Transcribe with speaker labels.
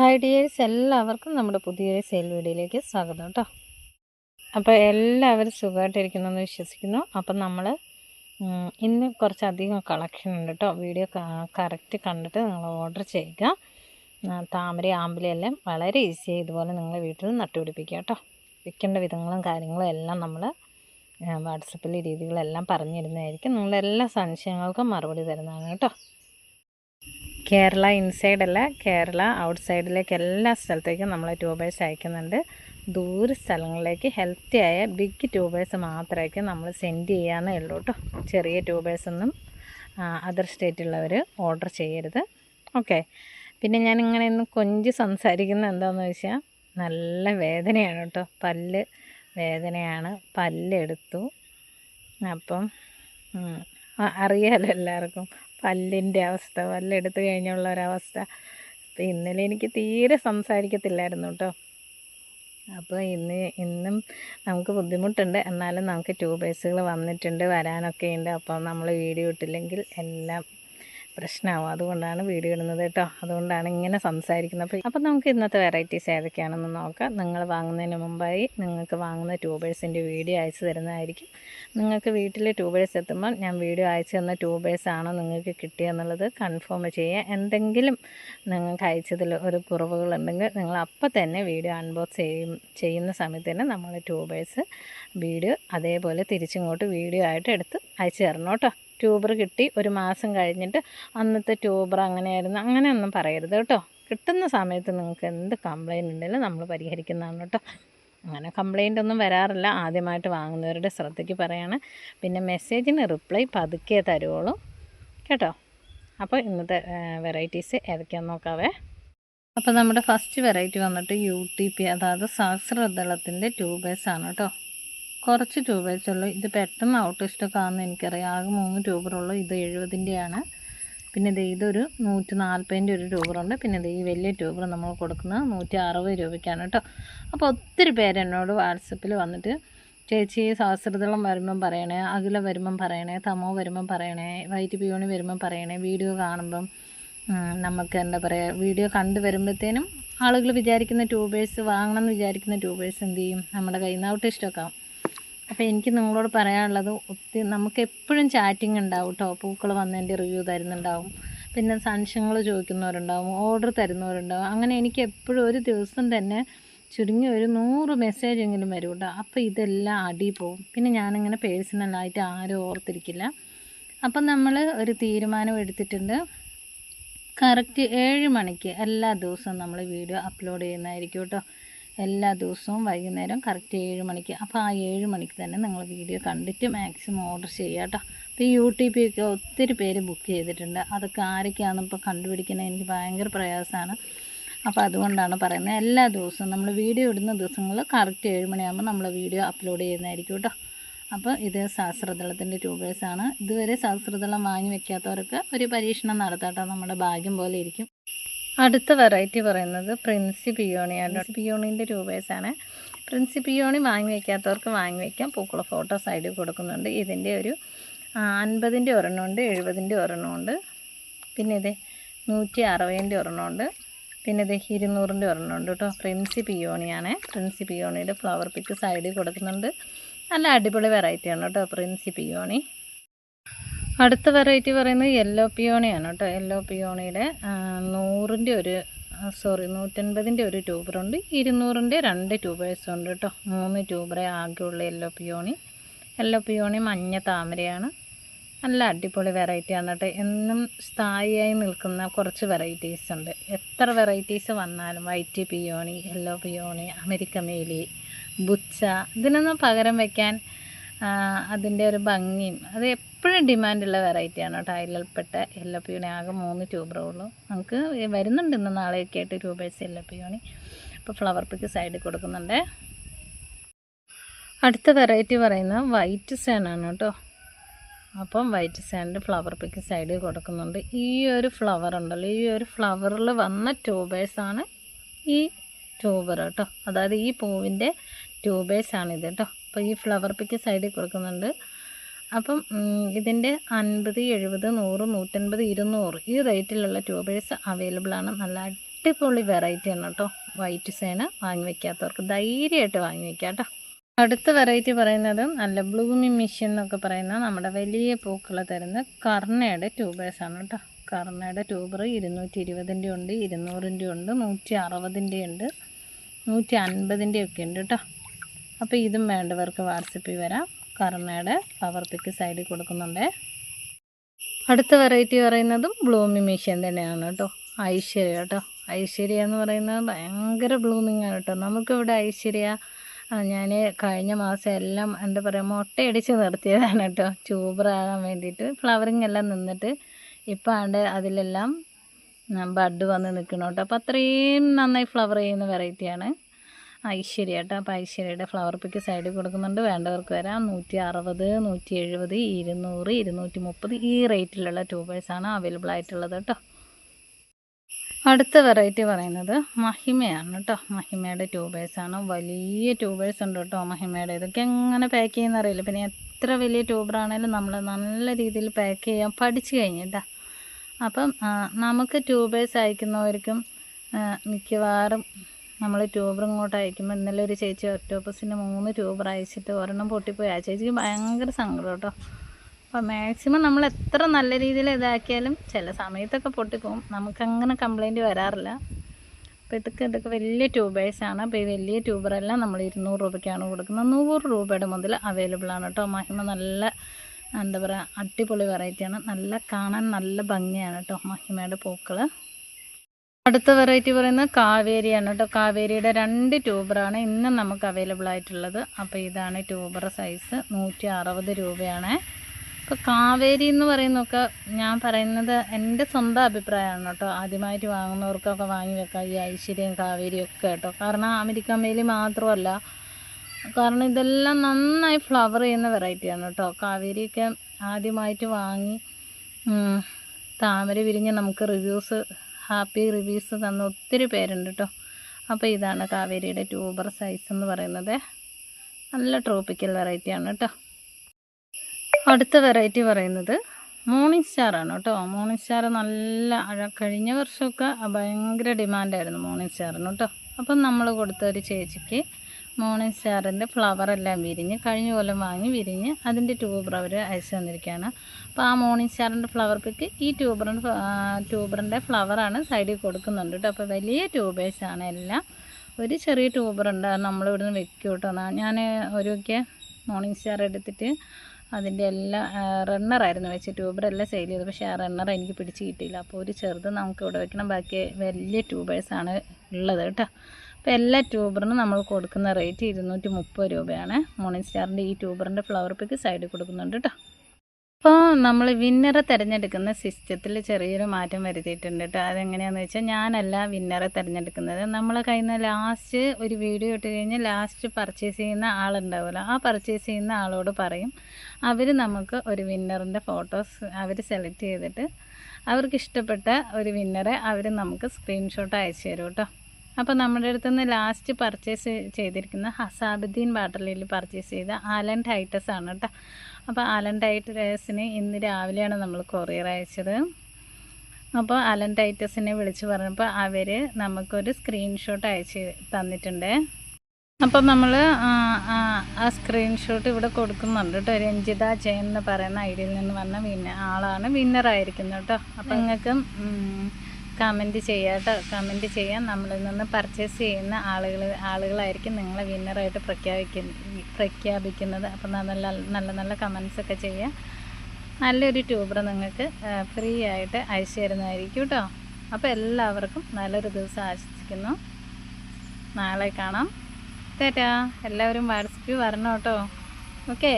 Speaker 1: Hi dears എല്ലാവർക്കും നമ്മുടെ പുതിയൊരു സെയിൽ വീഡിയോയിലേക്ക് സ്വാഗതം കേട്ടോ. അപ്പോൾ എല്ലാവരും സുഖമായിട്ടിരിക്കുന്നു എന്ന് വിശ്വസിക്കുന്നു. അപ്പം നമ്മൾ ഇന്ന് കുറച്ചധികം കളക്ഷൻ ഉണ്ട് കേട്ടോ. വീഡിയോ കറക്റ്റ് കണ്ടിട്ട് നിങ്ങൾ ഓർഡർ ചെയ്യുക. താമര ആമ്പലെല്ലാം വളരെ ഈസി ഇതുപോലെ നിങ്ങൾ വീട്ടിൽ നട്ടുപിടിപ്പിക്കുക കേട്ടോ. വിൽക്കേണ്ട വിധങ്ങളും കാര്യങ്ങളും എല്ലാം നമ്മൾ വാട്സപ്പിൽ രീതികളെല്ലാം പറഞ്ഞിരുന്നതായിരിക്കും. നിങ്ങളെല്ലാ സംശയങ്ങൾക്കും മറുപടി തരുന്നതാണ് കേട്ടോ. കേരള ഇൻസൈഡ് അല്ല കേരള ഔട്ട് സൈഡിലേക്ക് എല്ലാ സ്ഥലത്തേക്കും നമ്മൾ ട്യൂബേഴ്സ് അയക്കുന്നുണ്ട്. ദൂര സ്ഥലങ്ങളിലേക്ക് ഹെൽത്തി ആയ ബിഗ് ട്യൂബേഴ്സ് മാത്രമായിരിക്കും നമ്മൾ സെൻഡ് ചെയ്യാന്നേ ഉള്ളൂ കേട്ടോ. ചെറിയ ട്യൂബേഴ്സൊന്നും അതർ സ്റ്റേറ്റുള്ളവർ ഓർഡർ ചെയ്യരുത്. ഓക്കെ. പിന്നെ ഞാൻ ഇങ്ങനെ ഒന്ന് കൊഞ്ച് സംസാരിക്കുന്നത് എന്താണെന്ന് വെച്ചാൽ നല്ല വേദനയാണ് കേട്ടോ. പല്ല് വേദനയാണ്. പല്ലെടുത്തു. അപ്പം അറിയാലോ എല്ലാവർക്കും. പല്ലിന്റെ അവസ്ഥ പല്ലെടുത്ത് കഴിഞ്ഞുള്ള ഒരവസ്ഥ. അപ്പോൾ ഇന്നലെ എനിക്ക് തീരെ സംസാരിക്കത്തില്ലായിരുന്നു കേട്ടോ അപ്പോൾ ഇന്ന് ഇന്നും നമുക്ക് ബുദ്ധിമുട്ടുണ്ട്. എന്നാലും നമുക്ക് ട്യൂബേഴ്സുകൾ വന്നിട്ടുണ്ട് വരാനൊക്കെ ഉണ്ട്. അപ്പോൾ നമ്മൾ വീഡിയോ ഇട്ടില്ലെങ്കിൽ എല്ലാം പ്രശ്നമാവും അതുകൊണ്ടാണ് വീഡിയോ ഇടുന്നത് കേട്ടോ. അതുകൊണ്ടാണ് ഇങ്ങനെ സംസാരിക്കുന്നത്. അപ്പോൾ അപ്പം നമുക്ക് ഇന്നത്തെ വെറൈറ്റീസ് ഏതൊക്കെയാണെന്ന് നോക്കാം. നിങ്ങൾ വാങ്ങുന്നതിന് മുമ്പായി നിങ്ങൾക്ക് വാങ്ങുന്ന ട്യൂബേഴ്സിന്റെ വീഡിയോ അയച്ചു തരുന്നതായിരിക്കും. നിങ്ങൾക്ക് വീട്ടിൽ ട്യൂബേഴ്സ് എത്തുമ്പോൾ ഞാൻ വീഡിയോ അയച്ചു തന്ന ട്യൂബേഴ്സ് ആണോ നിങ്ങൾക്ക് കിട്ടിയെന്നുള്ളത് കൺഫേം ചെയ്യുക എന്തെങ്കിലും നിങ്ങൾക്ക് അയച്ചതിൽ ഒരു കുറവുകളുണ്ടെങ്കിൽ നിങ്ങൾ അപ്പം തന്നെ വീഡിയോ അൺബോക്സ് ചെയ്യും ചെയ്യുന്ന സമയത്ത് തന്നെ നമ്മൾ ട്യൂബേഴ്സ് വീഡിയോ അതേപോലെ തിരിച്ചിങ്ങോട്ട് വീഡിയോ ആയിട്ട് എടുത്ത് അയച്ചു തരണം കേട്ടോ. ട്യൂബർ കിട്ടി ഒരു മാസം കഴിഞ്ഞിട്ട് അന്നത്തെ ട്യൂബർ അങ്ങനെയായിരുന്നു. അങ്ങനെയൊന്നും പറയരുത് കേട്ടോ. കിട്ടുന്ന സമയത്ത് നിങ്ങൾക്ക് എന്ത് കംപ്ലൈന്റ് ഉണ്ടെങ്കിലും നമ്മൾ പരിഹരിക്കുന്നതാണ് കേട്ടോ. അങ്ങനെ കംപ്ലൈന്റ് ഒന്നും വരാറില്ല. ആദ്യമായിട്ട് വാങ്ങുന്നവരുടെ ശ്രദ്ധയ്ക്ക് പറയാണ്. പിന്നെ മെസ്സേജിന് റിപ്ലൈ പതുക്കെ തരുവുള്ളൂ കേട്ടോ. അപ്പോൾ ഇന്നത്തെ വെറൈറ്റീസ് ഏതൊക്കെയാണെന്ന് നോക്കാവേ. അപ്പോൾ നമ്മുടെ ഫസ്റ്റ് വെറൈറ്റി വന്നിട്ട് യു ടി പി അതായത് സഹസ്രദളത്തിന്റെ ട്യൂബേഴ്സാണ് കേട്ടോ. കുറച്ച് ട്യൂബേഴ്സ് വെച്ചുള്ളൂ ഇത് പെട്ടെന്ന് ഔട്ട് സ്റ്റോക്ക് ആണെന്ന് എനിക്കറിയാം. ആകെ മൂന്ന് ട്യൂബറുള്ളൂ ഇത് എഴുപതിന്റെയാണ് പിന്നെ ദേ ഇതൊരു നൂറ്റി നാൽപ്പതിന്റെ ഒരു ട്യൂബറുണ്ട് പിന്നെ ദേ ഈ വലിയ ട്യൂബർ നമ്മൾ കൊടുക്കുന്നത് നൂറ്റി അറുപത് രൂപയ്ക്കാണ് കേട്ടോ. അപ്പോൾ ഒത്തിരി പേര് എന്നോട് വാട്സപ്പിൽ വന്നിട്ട് ചേച്ചി സഹസ്രതളം വരുമ്പം പറയണേ അഖില വരുമ്പം പറയണേ തമോ വരുമ്പം പറയണേ വൈറ്റ് പിയോണി വരുമ്പം പറയണേ വീഡിയോ കാണുമ്പം നമുക്ക് എന്താ പറയുക വീഡിയോ കണ്ടു വരുമ്പോഴത്തേനും ആളുകൾ വിചാരിക്കുന്ന ട്യൂബേഴ്സ് വാങ്ങണം എന്ന് വിചാരിക്കുന്ന ട്യൂബേഴ്സ് എന്ത് ചെയ്യും? നമ്മുടെ കയ്യിൽ നിന്ന് ഔട്ട് ഇഷ്ടമൊക്കെ ആവും അപ്പോൾ എനിക്ക് നിങ്ങളോട് പറയാനുള്ളത് ഒത്തിരി നമുക്ക് എപ്പോഴും ചാറ്റിംഗ് ഉണ്ടാവും കേട്ടോ പൂക്കൾ വന്നതിന്റെ റിവ്യൂ തരുന്നുണ്ടാവും. പിന്നെ സംശയങ്ങൾ ചോദിക്കുന്നവരുണ്ടാവും ഓർഡർ തരുന്നവരുണ്ടാവും. അങ്ങനെ എനിക്ക് എപ്പോഴും ഒരു ദിവസം തന്നെ ചുരുങ്ങി ഒരു നൂറ് മെസ്സേജ് എങ്കിലും വരും കേട്ടോ അപ്പോൾ ഇതെല്ലാം അടി പോവും. പിന്നെ ഞാനിങ്ങനെ പേഴ്സണലായിട്ട് ആരും ഓർത്തിരിക്കില്ല. അപ്പം നമ്മൾ ഒരു തീരുമാനം എടുത്തിട്ടുണ്ട്. കറക്റ്റ് ഏഴ് മണിക്ക് എല്ലാ ദിവസവും നമ്മൾ വീഡിയോ അപ്ലോഡ് ചെയ്യുന്നതായിരിക്കും കേട്ടോ എല്ലാ ദിവസവും വൈകുന്നേരം കറക്റ്റ് ഏഴ് മണിക്ക്. അപ്പോൾ ആ ഏഴ് മണിക്ക് തന്നെ നിങ്ങൾ വീഡിയോ കണ്ടിട്ട് മാക്സിമം ഓർഡർ ചെയ്യുക കേട്ടോ അപ്പോൾ ഈ യു ടി പി ഒക്കെ ഒത്തിരി പേര് ബുക്ക് ചെയ്തിട്ടുണ്ട്. അതൊക്കെ ആരൊക്കെയാണെന്ന് ഇപ്പോൾ കണ്ടുപിടിക്കുന്നത് എനിക്ക് ഭയങ്കര പ്രയാസമാണ് അപ്പോൾ അതുകൊണ്ടാണ് പറയുന്നത് എല്ലാ ദിവസവും നമ്മൾ വീഡിയോ ഇടുന്ന ദിവസങ്ങളിൽ കറക്റ്റ് ഏഴ് മണിയാകുമ്പോൾ നമ്മൾ വീഡിയോ അപ്ലോഡ് ചെയ്യുന്നതായിരിക്കും കേട്ടോ അപ്പോൾ ഇത് സഹസ്രദളത്തിന്റെ ട്യൂബേഴ്സാണ് ഇതുവരെ സഹസ്രദളം വാങ്ങി വയ്ക്കാത്തവർക്ക് ഒരു പരീക്ഷണം നടത്താട്ടോ നമ്മുടെ ഭാഗ്യം പോലെ ഇരിക്കും. അടുത്ത വെറൈറ്റി പറയുന്നത് പ്രിൻസി പിയോണിയാണ് പിയോണിന്റെ രൂപേസാണ് പ്രിൻസി പിയോണി വാങ്ങി വയ്ക്കാത്തവർക്ക് വാങ്ങി വയ്ക്കാം പൂക്കള ഫോട്ടോ സൈഡിൽ കൊടുക്കുന്നുണ്ട്. ഇതിന്റെ ഒരു അൻപതിന്റെ ഒരെണ്ണമുണ്ട് എഴുപതിന്റെ ഒരെണ്ണമുണ്ട് പിന്നെ ഇത് നൂറ്റി അറുപതിന്റെ ഒരെണ്ണമുണ്ട് പിന്നെ ഇത് ഇരുന്നൂറിന്റെ ഒരെണ്ണമുണ്ട് കേട്ടോ. പ്രിൻസി പിയോണിയാണ് പ്രിൻസി പിയോണിയുടെ ഫ്ലവർ പിക്ക് സൈഡിൽ കൊടുക്കുന്നുണ്ട്. നല്ല അടിപൊളി വെറൈറ്റിയാണ് കേട്ടോ പ്രിൻസി പിയോണി അടുത്ത വെറൈറ്റി പറയുന്നത് യെല്ലോ പിയോണിയാണ് കേട്ടോ. യെല്ലോ പിയോണിയുടെ നൂറിന്റെ ഒരു സോറി നൂറ്റൻപതിന്റെ ഒരു ട്യൂബറുണ്ട് ഇരുന്നൂറിന്റെ രണ്ട് ട്യൂബേഴ്സ് ഉണ്ട് കേട്ടോ. മൂന്ന് ട്യൂബറേ ആകെയുള്ള യെല്ലോ പിയോണി യെല്ലോ പിയോണി മഞ്ഞ താമരയാണ്. നല്ല അടിപൊളി വെറൈറ്റിയാണ് കേട്ടോ. എന്നും സ്ഥായിയായി നിൽക്കുന്ന കുറച്ച് വെറൈറ്റീസ് ഉണ്ട്. എത്ര വെറൈറ്റീസ് വന്നാലും white peony yellow peony America മേലി ബുച്ച ഇതിനൊന്നും പകരം വയ്ക്കാൻ അതിന്റെ ഒരു ഭംഗിയും. അത് എപ്പോഴും ഡിമാൻഡുള്ള വെറൈറ്റിയാണ് കേട്ടോ. അതിൽപ്പെട്ട യെല്ലോ പിയോണി ആകെ മൂന്ന് ട്യൂബറേ ഉള്ളൂ. നമുക്ക് വരുന്നുണ്ട് ഇന്ന് നാളെയൊക്കെ ആയിട്ട് ട്യൂബേഴ്സ് യെല്ലോ പിയോണി അപ്പോൾ ഫ്ലവർ പിക്ക് സൈഡിൽ കൊടുക്കുന്നുണ്ട്. അടുത്ത വെറൈറ്റി പറയുന്നത് വൈറ്റ് സാനാണ് കേട്ടോ. അപ്പം വൈറ്റ് സാൻഡ് ഫ്ലവർ പിക്ക് സൈഡിൽ കൊടുക്കുന്നുണ്ട്. ഈ ഒരു ഫ്ലവർ ഉണ്ടല്ലോ. ഈ ഒരു ഫ്ലവറിൽ വന്ന ട്യൂബേഴ്സാണ് ഈ ട്യൂബർ കേട്ടോ. അതായത് ഈ പൂവിന്റെ ട്യൂബേഴ്സാണ് ഇത് കേട്ടോ. അപ്പോൾ ഈ ഫ്ലവർ പിക്ക് സൈഡിൽ കൊടുക്കുന്നുണ്ട്. അപ്പം ഇതിന്റെ അൻപത് എഴുപത് നൂറ് നൂറ്റൻപത് ഇരുന്നൂറ് ഈ റേറ്റിലുള്ള ട്യൂബേഴ്സ് അവൈലബിൾ ആണ്. നല്ല അടിപൊളി വെറൈറ്റി ആണ് കേട്ടോ. വൈറ്റ് സേന വാങ്ങി വയ്ക്കാത്തവർക്ക് ധൈര്യമായിട്ട് വാങ്ങി വയ്ക്കാം കേട്ടോ. അടുത്ത വെറൈറ്റി പറയുന്നത് നല്ല ബ്ലൂമി മിഷ്യൻ എന്നൊക്കെ പറയുന്ന നമ്മുടെ വലിയ പൂക്കൾ തരുന്ന കർണയുടെ ആണ് കേട്ടോ. കർണയുടെ ട്യൂബർ ഇരുന്നൂറ്റി ഇരുപതിന്റെ ഉണ്ട് ഇരുന്നൂറിന്റെ ഉണ്ട് നൂറ്റി അറുപതിന്റെ ഉണ്ട് നൂറ്റി അൻപതിന്റെ ഒക്കെ ഉണ്ട് കേട്ടോ. അപ്പോൾ ഇതും വേണ്ടവർക്ക് വാട്സപ്പിൽ വരാം. കർണയുടെ പവർ പിക്ക് സൈഡിൽ കൊടുക്കുന്നുണ്ട്. അടുത്ത വെറൈറ്റി പറയുന്നതും ബ്ലൂമി മെഷീൻ തന്നെയാണ് കേട്ടോ. ഐശ്വര്യ കേട്ടോ. ഐശ്വര്യ എന്ന് പറയുന്നത് ഭയങ്കര ബ്ലൂമിങ് ആണ് കേട്ടോ. നമുക്കിവിടെ ഐശ്വര്യ ഞാൻ കഴിഞ്ഞ മാസം എല്ലാം എന്താ പറയുക മുട്ടയടിച്ച് നിർത്തിയതാണ് കേട്ടോ. ട്യൂബറാകാൻ വേണ്ടിയിട്ട് ഫ്ലവറിങ് എല്ലാം നിന്നിട്ട് ഇപ്പം ആണ്ട് അതിലെല്ലാം ബഡ് വന്ന് നിൽക്കണം കേട്ടോ അപ്പോൾ അത്രയും നന്നായി ഫ്ലവർ ചെയ്യുന്ന വെറൈറ്റിയാണ് ഐശ്വര്യ കേട്ടോ അപ്പോൾ ഐശ്വര്യയുടെ ഫ്ലവർ പിക്ക് സൈഡിൽ കൊടുക്കുന്നുണ്ട്. വേണ്ടവർക്ക് വരാം. നൂറ്റി അറുപത് നൂറ്റി എഴുപത് ഇരുന്നൂറ് ഇരുന്നൂറ്റി മുപ്പത് ഈ റേറ്റിലുള്ള ട്യൂബേഴ്സാണ് അവൈലബിൾ ആയിട്ടുള്ളത് കേട്ടോ അടുത്ത വെറൈറ്റി പറയുന്നത് മഹിമയാണ് കേട്ടോ മഹിമയുടെ ട്യൂബേഴ്സാണ് വലിയ ട്യൂബേഴ്സ് ഉണ്ട് കേട്ടോ മഹിമയുടെ. ഇതൊക്കെ എങ്ങനെ പാക്ക് ചെയ്യുന്ന അറിയില്ല. പിന്നെ എത്ര വലിയ ട്യൂബറാണേലും നമ്മൾ നല്ല രീതിയിൽ പാക്ക് ചെയ്യാൻ പഠിച്ചു കഴിഞ്ഞിട്ടാ. അപ്പം നമുക്ക് ട്യൂബേഴ്സ് അയക്കുന്നവർക്കും മിക്കവാറും നമ്മൾ ട്യൂബർ ഇങ്ങോട്ട് അയക്കുമ്പോൾ ഇന്നലെ ഒരു ചേച്ചി ഒക്ടോപ്പസിന്റെ മൂന്ന് ട്യൂബർ അയച്ചിട്ട് ഒരെണ്ണം പൊട്ടിപ്പോയി. ആ ചേച്ചിക്ക് ഭയങ്കര സങ്കടം കേട്ടോ. അപ്പോൾ മാക്സിമം നമ്മൾ എത്ര നല്ല രീതിയിൽ ഇതാക്കിയാലും ചില സമയത്തൊക്കെ പൊട്ടിപ്പോവും. നമുക്കങ്ങനെ കംപ്ലൈന്റ് വരാറില്ല. അപ്പോൾ ഇതൊക്കെ ഇതൊക്കെ വലിയ ട്യൂബേഴ്സാണ് അപ്പോൾ ഈ വലിയ ട്യൂബറെല്ലാം നമ്മൾ ഇരുന്നൂറ് രൂപയ്ക്കാണ് കൊടുക്കുന്നത്. നൂറ് രൂപയുടെ മുതൽ അവൈലബിൾ ആണ് കേട്ടോ. മഹിമ നല്ല എന്താ പറയുക അടിപൊളി വെറൈറ്റിയാണ് നല്ല കാണാൻ നല്ല ഭംഗിയാണ് കേട്ടോ മഹിമയുടെ പൂക്കൾ അടുത്ത വെറൈറ്റി പറയുന്നത് കാവേരിയാണ് കേട്ടോ. കാവേരിയുടെ രണ്ട് ട്യൂബറാണ് ഇന്ന് നമുക്ക് അവൈലബിൾ ആയിട്ടുള്ളത്. അപ്പോൾ ഇതാണ് ട്യൂബർ സൈസ് നൂറ്റി അറുപത് രൂപയാണ്. ഇപ്പോൾ കാവേരി എന്ന് പറയുന്നതൊക്കെ ഞാൻ പറയുന്നത് എന്റെ സ്വന്തം അഭിപ്രായമാണ് കേട്ടോ. ആദ്യമായിട്ട് വാങ്ങുന്നവർക്കൊക്കെ വാങ്ങി വെക്കാം. ഈ ഐശ്വര്യം കാവേരിയൊക്കെ കേട്ടോ. കാരണം അമേരിക്കൻ മേലി മാത്രമല്ല. കാരണം ഇതെല്ലാം നന്നായി ഫ്ലവർ ചെയ്യുന്ന വെറൈറ്റിയാണ് കേട്ടോ. കാവേരിയൊക്കെ ആദ്യമായിട്ട് വാങ്ങി താമര വിരിഞ്ഞ് നമുക്ക് റിവ്യൂസ് ഹാപ്പി റിവ്യൂസ് തന്ന ഒത്തിരി പേരുണ്ട് കേട്ടോ അപ്പോൾ ഇതാണ് കാവേരിയുടെ ട്യൂബർ സൈസ് എന്ന് പറയുന്നത്. നല്ല ട്രോപ്പിക്കൽ വെറൈറ്റിയാണ് കേട്ടോ അടുത്ത വെറൈറ്റി പറയുന്നത് മോർണിംഗ് സ്റ്റാറാണ് കേട്ടോ മോർണിംഗ് സ്റ്റാർ നല്ല കഴിഞ്ഞ വർഷമൊക്കെ ഭയങ്കര ഡിമാൻഡായിരുന്നു മോർണിംഗ് സ്റ്റാറിന് കേട്ടോ അപ്പം നമ്മൾ കൊടുത്ത ഒരു ചേച്ചിക്ക് മോർണിംഗ് സ്റ്റാറിന്റെ ഫ്ലവറെല്ലാം വിരിഞ്ഞ് കഴിഞ്ഞ കൊല്ലം വാങ്ങി വിരിഞ്ഞ് അതിന്റെ ട്യൂബർ അവർ അയച്ചു തന്നിരിക്കുകയാണ്. അപ്പോൾ ആ മോർണിംഗ് സ്റ്റാറിന്റെ ഫ്ലവർ പിക്ക് ഈ ട്യൂബറിന്റെ ട്യൂബറിന്റെ ഫ്ലവറാണ് സൈഡിൽ കൊടുക്കുന്നുണ്ട് കേട്ടോ അപ്പോൾ വലിയ ട്യൂബേഴ്സാണ് എല്ലാം. ഒരു ചെറിയ ട്യൂബറുണ്ട് അത് നമ്മളിവിടുന്ന് വെക്കും കേട്ടോ ഞാൻ ഒരുക്കെ മോർണിംഗ് സ്റ്റാർ എടുത്തിട്ട് അതിന്റെ എല്ലാ റണ്ണറായിരുന്നു വെച്ച് ട്യൂബറെല്ലാം സെയിൽ ചെയ്തു പക്ഷേ ആ റണ്ണർ എനിക്ക് പിടിച്ച് കിട്ടിയില്ല. അപ്പോൾ ഒരു ചെറുത് നമുക്ക് ഇവിടെ വെക്കണം ബാക്കി വലിയ ട്യൂബേഴ്സാണ് ഉള്ളത് കേട്ടോ അപ്പോൾ എല്ലാ ട്യൂബറിനും നമ്മൾ കൊടുക്കുന്ന റേറ്റ് ഇരുന്നൂറ്റി മുപ്പത് രൂപയാണ്. മോർണിംഗ് സ്റ്റാറിന്റെ ഈ ട്യൂബറിന്റെ ഫ്ലവർ പിക്ക് സൈഡിൽ കൊടുക്കുന്നുണ്ട് കേട്ടോ അപ്പോൾ നമ്മൾ വിന്നറെ തിരഞ്ഞെടുക്കുന്ന സിസ്റ്റത്തിൽ ചെറിയൊരു മാറ്റം വരുത്തിയിട്ടുണ്ട് കേട്ടോ അതെങ്ങനെയാണെന്ന് വെച്ചാൽ ഞാനല്ല വിന്നറെ തിരഞ്ഞെടുക്കുന്നത്. നമ്മൾ നിന്ന് ലാസ്റ്റ് ഒരു വീഡിയോ ഇട്ട് കഴിഞ്ഞാൽ ലാസ്റ്റ് പർച്ചേസ് ചെയ്യുന്ന ആളുണ്ടാവുമല്ലോ. ആ പർച്ചേസ് ചെയ്യുന്ന ആളോട് പറയും അവർ നമുക്ക് ഒരു വിന്നറിന്റെ ഫോട്ടോസ് അവർ സെലക്ട് ചെയ്തിട്ട് അവർക്ക് ഇഷ്ടപ്പെട്ട ഒരു വിന്നറെ അവർ നമുക്ക് സ്ക്രീൻഷോട്ട് അയച്ചു തരും കേട്ടോ അപ്പോൾ നമ്മുടെ അടുത്ത് നിന്ന് ലാസ്റ്റ് പർച്ചേസ് ചെയ്തിരിക്കുന്ന ഹസാബുദ്ദീൻ ബാട്ടലിയിൽ പർച്ചേസ് ചെയ്ത ആലൻ ടൈറ്റസ് ആണ് കേട്ടോ. അപ്പോൾ ആലൻ ടൈറ്റസിന് ഇന്ന് രാവിലെയാണ് നമ്മൾ കൊറിയർ അയച്ചത്. അപ്പോൾ അലൻ ടൈറ്റസിനെ വിളിച്ച് പറഞ്ഞപ്പോൾ അവർ നമുക്കൊരു സ്ക്രീൻഷോട്ട് അയച്ച് തന്നിട്ടുണ്ട്. അപ്പം നമ്മൾ ആ സ്ക്രീൻഷോട്ട് ഇവിടെ കൊടുക്കുന്നുണ്ട് കേട്ടോ. രഞ്ജിത ജയൻ എന്ന് പറയുന്ന ഐഡിയിൽ നിന്ന് വന്ന വിന്ന ആളാണ് വിന്നറായിരിക്കുന്നത് കേട്ടോ. അപ്പം നിങ്ങൾക്ക് കമന്റ് ചെയ്യുക കേട്ടോ കമന്റ് ചെയ്യാൻ നമ്മളിൽ നിന്ന് പർച്ചേസ് ചെയ്യുന്ന ആളുകൾ ആളുകളായിരിക്കും നിങ്ങളെ വിന്നറായിട്ട് പ്രഖ്യാപിക്കുന്ന പ്രഖ്യാപിക്കുന്നത്. അപ്പം നല്ല നല്ല നല്ല കമൻസൊക്കെ ചെയ്യുക നല്ലൊരു ട്യൂബർ നിങ്ങൾക്ക് ഫ്രീ ആയിട്ട് അയച്ചു തരുന്നതായിരിക്കും കേട്ടോ അപ്പോൾ എല്ലാവർക്കും നല്ലൊരു ദിവസം ആശംസിക്കുന്നു. നാളെ കാണാം. തേറ്റാ എല്ലാവരും വാട്സപ്പിൽ വരണം കേട്ടോ ഓക്കേ